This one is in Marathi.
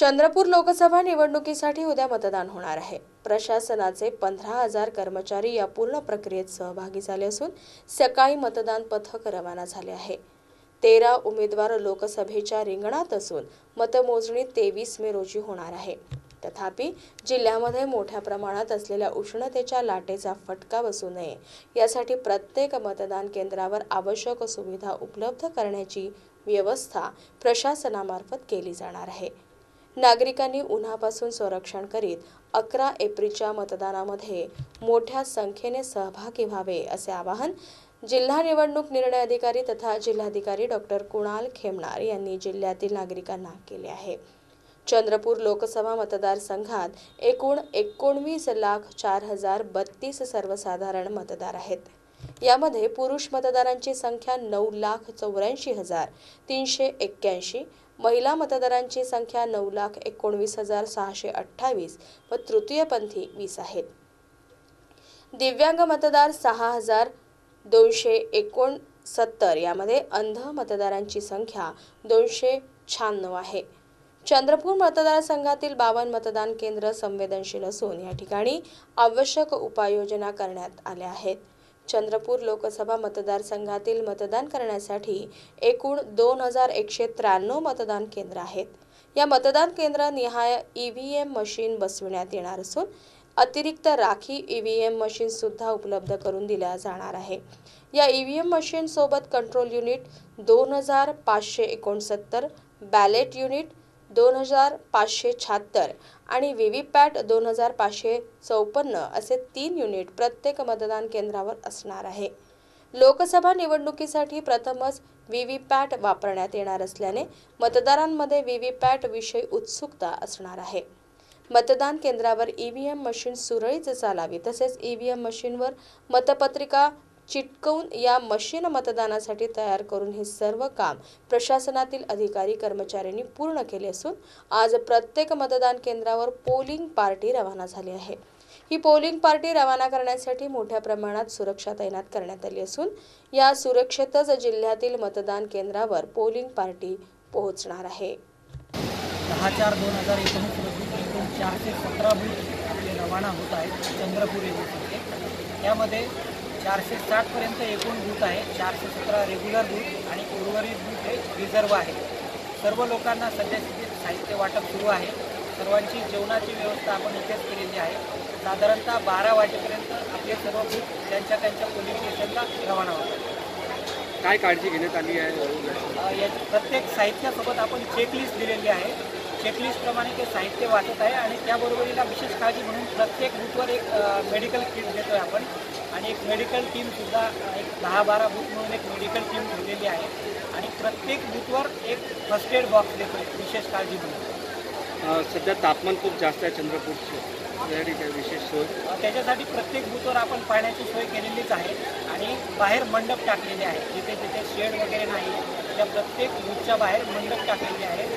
चंद्रपूर लोकसभा निवडणुकीसाठी उद्या मतदान होणार आहे. प्रशासनाचे पंधरा हजार कर्मचारी या पूर्ण प्रक्रियेत सहभागी झाले असून सकाळी मतदान पथक रवाना झाले आहे. तेरा उमेदवार लोकसभेच्या रिंगणात असून मतमोजणी तेवीस मे रोजी होणार आहे. तथापि जिल्ह्यामध्ये मोठ्या प्रमाणात असलेल्या उष्णतेच्या लाटेचा फटका बसू नये. यासाठी प्रत्येक मतदान केंद्रावर आवश्यक सुविधा उपलब्ध करण्याची व्यवस्था प्रशासनामार्फत केली जाणार आहे. नागरिकांनी उन्हापासून संरक्षण करीत अकरा एप्रिलच्या मतदानामध्ये मोठ्या संख्येने सहभागी व्हावे असे आवाहन जिल्हा निवडणूक निर्णय अधिकारी तथा जिल्हाधिकारी डॉक्टर कुणाल खेमणार यांनी जिल्ह्यातील नागरिकांना केले आहे. चंद्रपूर लोकसभा मतदारसंघात एकूण एकोणवीस लाख चार हजार बत्तीस सर्वसाधारण मतदार आहेत. यामध्ये पुरुष मतदारांची संख्या नऊ लाख चौऱ्याऐंशी हजार तीनशे एक्क्याऐंशी महिला मतदारांची संख्या नऊ लाख एकोणवीस हजार सहाशे अठ्ठावीस व तृतीयपंथी वीस आहेत. दिव्यांग मतदार सहा हजार दोनशे एकोणसत्तर यामध्ये अंध मतदारांची संख्या दोनशे शहाण्णव आहे. चंद्रपूर मतदारसंघातील बावन्न मतदान केंद्र संवेदनशील असून या ठिकाणी आवश्यक उपाययोजना करण्यात आल्या आहेत. चंद्रपूर लोकसभा मतदारसंघातील मतदान करण्यासाठी एकूण दोन हजार एकशे त्र्याण्णव मतदान केंद्र आहेत. या मतदान केंद्र निहाय ईव्हीएम मशीन बसविण्यात येणार असून अतिरिक्त राखी ई व्ही एम मशीनसुद्धा उपलब्ध करून दिल्या जाणार आहे. या ई व्ही एम मशीनसोबत कंट्रोल युनिट दोन हजार पाचशे एकोणसत्तर बॅलेट युनिट दोन हजार पाचशे शहात्तर आणि व्हीव्हीपॅट दोन हजार पाचशे चौपन्न असे तीन युनिट प्रत्येक मतदान केंद्रावर असणार आहे. लोकसभा निवडणुकीसाठी प्रथमच वी व्ही पॅट वापरण्यात येणार असल्याने मतदारांमध्ये व्हीव्हीपॅट विषयी उत्सुकता असणार आहे. मतदान केंद्रावर ई व्ही एम मशीन सुरळीत चालावी तसेच ई व्ही एम मशीनवर मतपत्रिका चिटकवून या मशीन मतदानासाठी तयार करून हे सर्व काम प्रशासनातील अधिकारी कर्मचाऱ्यांनी पूर्ण केले असून आज प्रत्येक मतदान केंद्रावर पोलिंग पार्टी रवाना झाली आहे. ही पोलिंग पार्टी रवाना करण्यासाठी मोठ्या प्रमाणात सुरक्षा तैनात करण्यात आली असून या सुरक्षेतच जिल्ह्यातील मतदान केंद्रावर पोलिंग पार्टी पोहोचणार आहे. दहा चार दोन हजार एकोणीस रोजी एकूण चारशे सतरा बूथ आपले रवाना होत आहेत चंद्रपूर येथे. त्यामध्ये चारशे साठपर्यंत एकूण बूथ आहे. चारशे सतरा रेग्युलर बूथ आणि उर्वरित बूथ हे रिझर्व आहे. सर्व लोकांना सद्यस्थितीत साहित्य वाटप सुरू आहे. सर्वांची जेवणाची व्यवस्था आपण इथेच केलेली आहे. साधारणतः बारा वाजेपर्यंत आपले सर्व बूथ त्यांच्या त्यांच्या पोलिंग स्टेशनला रवाना होतात काय काळजी घेण्यात आली आहे? प्रत्येक साहित्यासोबत आपण चेकलिस्ट दिलेली आहे. चेकलिस्टप्रमाणे ते साहित्य वाटत आहे आणि त्याबरोबरीला विशेष काळजी म्हणून प्रत्येक बूथवर एक मेडिकल किट देतो आहे आपण. आणि एक मेडिकल टीमसुद्धा एक दहा बारा बूथ म्हणून एक मेडिकल टीम ठेवलेली आहे. आणि प्रत्येक बूथवर एक फर्स्ट एड बॉक्स देतो आहे विशेष काळजी म्हणून. सध्या तापमान खूप जास्त आहे चंद्रपूरचं. विशेष सोय. त्याच्यासाठी प्रत्येक बूथवर आपण पाण्याची सोय केलेलीच आहे. आणि बाहेर मंडप टाकलेले आहे. जिथे जिथे शेड वगैरे नाही त्या प्रत्येक बूथच्या बाहेर मंडप टाकलेले आहे.